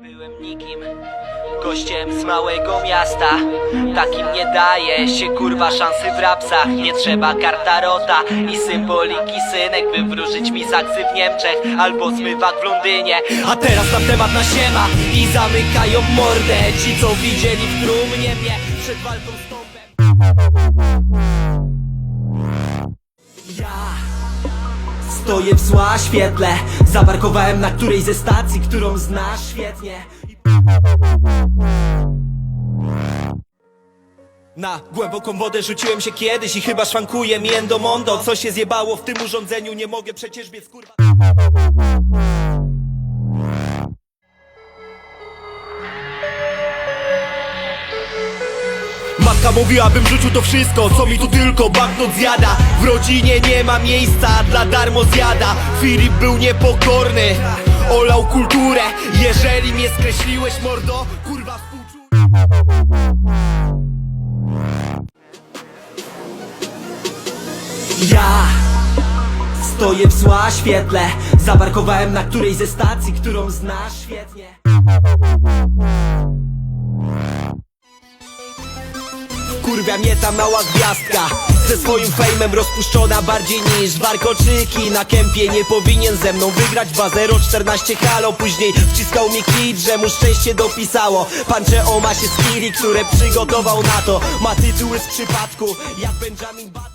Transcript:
Byłem nikim, gościem z małego miasta. Takim nie daje się kurwa szansy w rapsach. Nie trzeba kartarota i symboliki synek By wróżyć mi saksy w Niemczech albo zmywak w Londynie. A teraz nam temat na siema i zamykają mordę. Ci co widzieli w trumnie mnie przed walką z Stoję w zła świetle. Zaparkowałem na której ze stacji, którą znasz świetnie. Na głęboką wodę rzuciłem się kiedyś i chyba szwankuje mi endomondo Co się zjebało w tym urządzeniu, nie mogę przecież biec kurwa Matka mówiła, bym rzucił to wszystko, co mi tu tylko banknot zjada. W rodzinie nie ma miejsca, dla darmo zjada. Filip był niepokorny, olał kulturę. Jeżeli mnie skreśliłeś mordo, kurwa współczuję Ja stoję w zła świetle. Zaparkowałem na której ze stacji, którą znasz świetnie Kurwia mnie ta mała gwiazdka. Ze swoim fejmem rozpuszczona bardziej niż warkoczyki. Na kępie nie powinien ze mną wygrać 2-0 14 halo. Później wciskał mi kit, że mu szczęście dopisało. Pancze o masie skilli, które przygotował na to. Ma tytuły z przypadku Jak Benjamin Button